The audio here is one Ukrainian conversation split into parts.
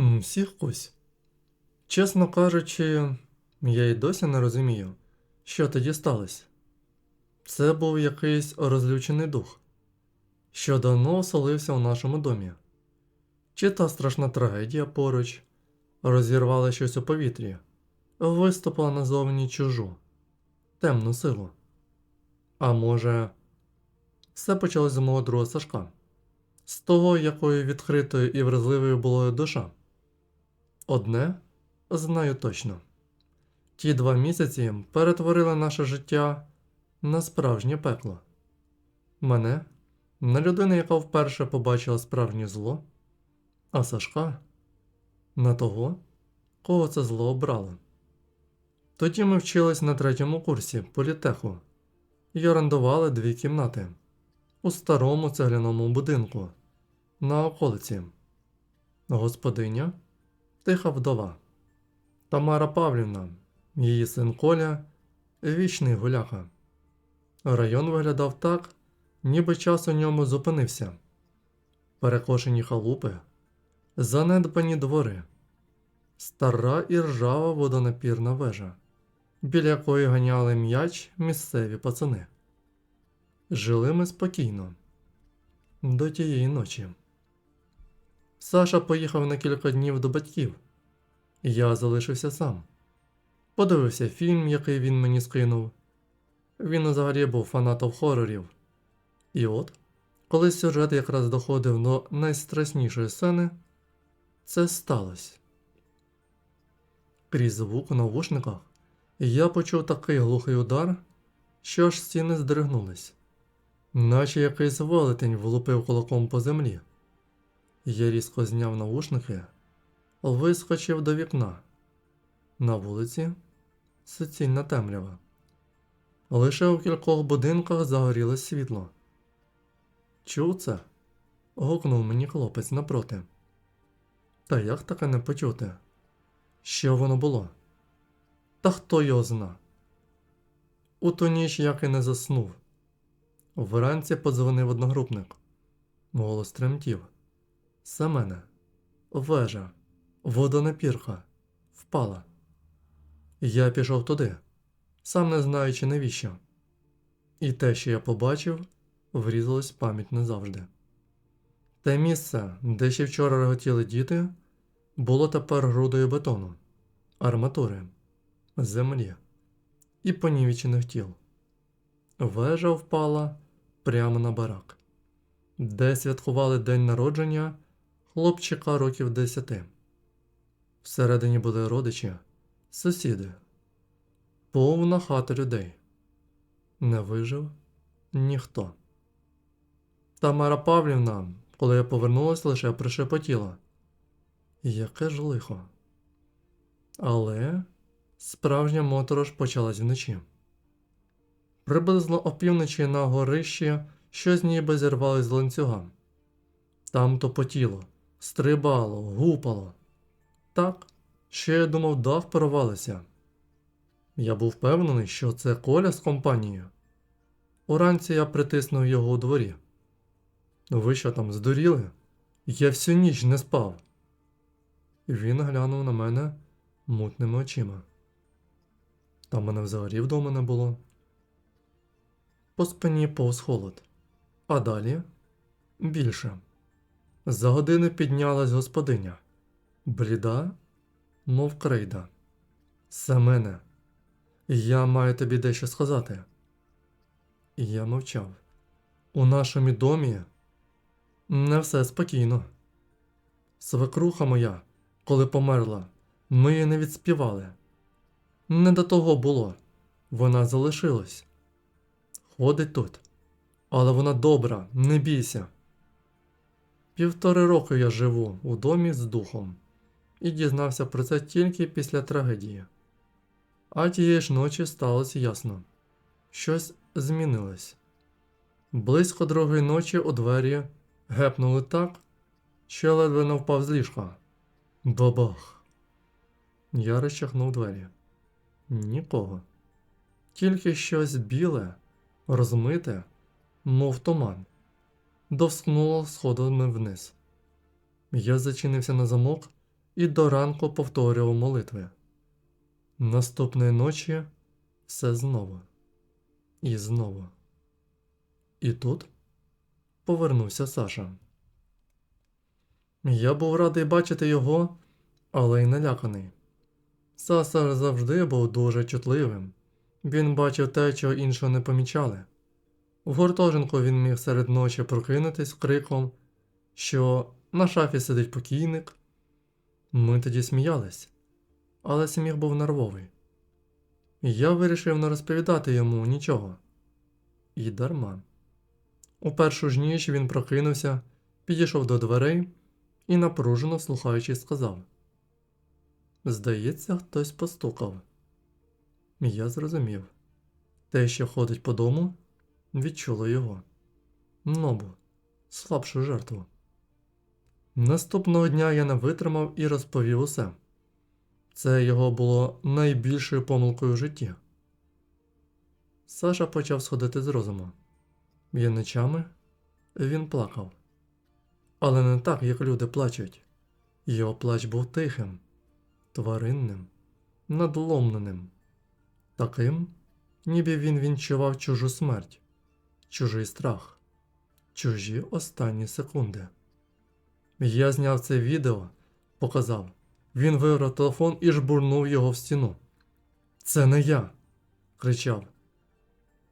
Всіх кусь. Чесно кажучи, я й досі не розумію, що тоді сталося. Це був якийсь розлючений дух, що давно оселився у нашому домі. Чи та страшна трагедія поруч розірвала щось у повітрі, виступила назовні чужу, темну силу. А може, все почалось з мого друга Сашка, з того, якою відкритою і вразливою була душа. Одне знаю точно. Ті два місяці перетворили наше життя на справжнє пекло. Мене на людину, яка вперше побачила справжнє зло, а Сашка на того, кого це зло обрало. Тоді ми вчились на третьому курсі політеху і орендували дві кімнати у старому цегляному будинку на околиці. Господиня тиха вдова. Тамара Павлівна, її син Коля, вічний гуляка. Район виглядав так, ніби час у ньому зупинився. Перекошені халупи, занедбані двори, стара і ржава водонапірна вежа, біля якої ганяли м'яч місцеві пацани. Жили ми спокійно до тієї ночі. Саша поїхав на кілька днів до батьків. Я залишився сам. Подивився фільм, який він мені скинув. Він взагалі був фанатом хорорів. І от, коли сюжет якраз доходив до найстрашнішої сцени, це сталося. Крізь звук у навушниках я почув такий глухий удар, що аж стіни здригнулись, наче якийсь велетень влупив кулаком по землі. Я різко зняв навушники, вискочив до вікна. На вулиці суцільна темрява. Лише у кількох будинках загорілось світло. Чув це? гукнув мені хлопець напроти. Та як таке не почути? Що воно було? Та хто його зна? У ту ніч як і не заснув. Вранці подзвонив одногрупник. Голос тремтів. Семене, вежа, водонапірка, впала. Я пішов туди, сам не знаючи навіщо. І те, що я побачив, врізалось в пам'ять назавжди. Те місце, де ще вчора реготіли діти, було тепер грудою бетону, арматури, землі і понівечених тіл. Вежа впала прямо на барак, де святкували день народження хлопчика років десяти. Всередині були родичі, сусіди, повна хата людей. Не вижив ніхто. Тамара Павлівна, коли я повернулась, лише пришепотіла. Яке ж лихо. Але справжня моторож почалась вночі. Приблизно опівночі на горищі щось ніби зірвалось з ланцюга. Там топотіло, стрибало, гупало. Так, що я думав, дах провалився. Я був впевнений, що це Коля з компанією. Уранці я притиснув його у дворі. Ви що там здуріли? Я всю ніч не спав. Він глянув на мене мутними очима. Та мене взагалі вдома не було. По спині повз холод, а далі більше. За години піднялась господиня, бліда, мов крейда. Семене, я маю тобі дещо сказати. І я мовчав. У нашому домі не все спокійно. Свекруха моя, коли померла, ми її не відспівали. Не до того було, вона залишилась. Ходить тут, але вона добра, не бійся. Півтори роки я живу у домі з духом і дізнався про це тільки після трагедії. А тієї ж ночі сталося ясно. Щось змінилось. Близько другої ночі у двері гепнули так, що ледве не впав з ліжка. Бабах. Я розчахнув двері. Нікого. Тільки щось біле, розмите, мов туман, довскнуло сходами вниз. Я зачинився на замок і до ранку повторював молитви. Наступної ночі все знову. І знову. І тут повернувся Саша. Я був радий бачити його, але й наляканий. Саса завжди був дуже чутливим. Він бачив те, чого іншого не помічали. В гуртожитку він міг серед ночі прокинутись криком, що на шафі сидить покійник. Ми тоді сміялись, але сміх був нервовий. Я вирішив не розповідати йому нічого. І дарма. У першу ж ніч він прокинувся, підійшов до дверей і, напружено слухаючи, сказав: Здається, хтось постукав. Я зрозумів. Те, що ходить по дому, відчуло його. Нобу, слабшу жертву. Наступного дня я не витримав і розповів усе. Це його було найбільшою помилкою в житті. Саша почав сходити з розуму. І ночами він плакав. Але не так, як люди плачуть. Його плач був тихим, тваринним, надломленим, таким, ніби він відчував чужу смерть, чужий страх, чужі останні секунди. Я зняв це відео, показав. Він вирвав телефон і жбурнув його в стіну. Це не я. кричав.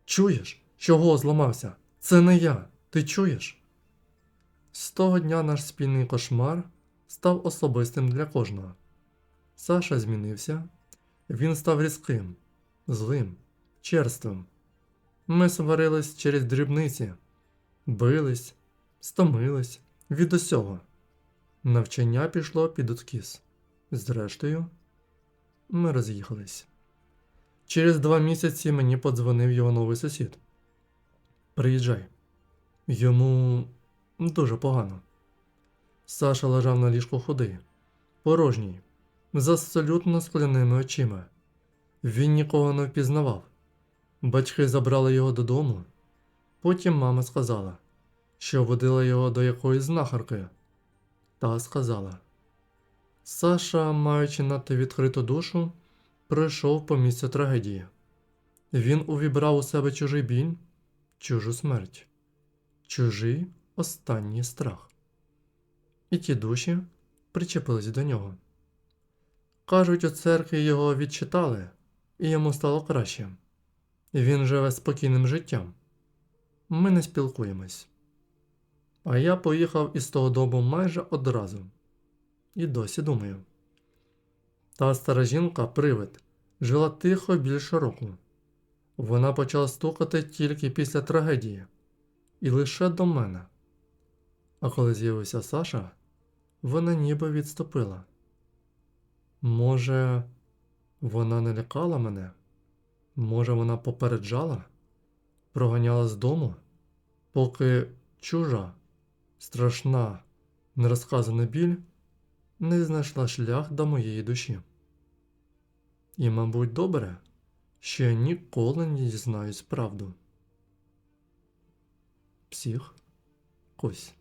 Чуєш, чого зламався? Це не я. Ти чуєш? З того дня наш спільний кошмар став особистим для кожного. Саша змінився, він став різким, злим, черствим. Ми сварились через дрібниці, бились, стомились від усього. Навчання пішло під откіс. Зрештою, ми роз'їхались. Через два місяці мені подзвонив його новий сусід. Приїжджай. Йому дуже погано. Саша лежав на ліжку худий, порожній, з абсолютно скляними очима. Він нікого не впізнавав. Батьки забрали його додому. Потім мама сказала, що водила його до якоїсь знахарки. Та сказала. Саша, маючи надто відкриту душу, пройшов по місцю трагедії. Він увібрав у себе чужий біль, чужу смерть, чужий останній страх. І ті душі причепились до нього. Кажуть, у церкві його відчитали, і йому стало краще. Він живе спокійним життям. Ми не спілкуємось. А я поїхав із того дому майже одразу. І досі думаю. Та стара жінка, привид, жила тихо більше року. Вона почала стукати тільки після трагедії, і лише до мене. А коли з'явився Саша, вона ніби відступила. Може, вона не лякала мене? Може, вона попереджала, проганяла з дому, поки чужа, страшна, нерозказана біль не знайшла шлях до моєї душі. І, мабуть, добре, що я ніколи не дізнаюсь правду. Псих, Кось.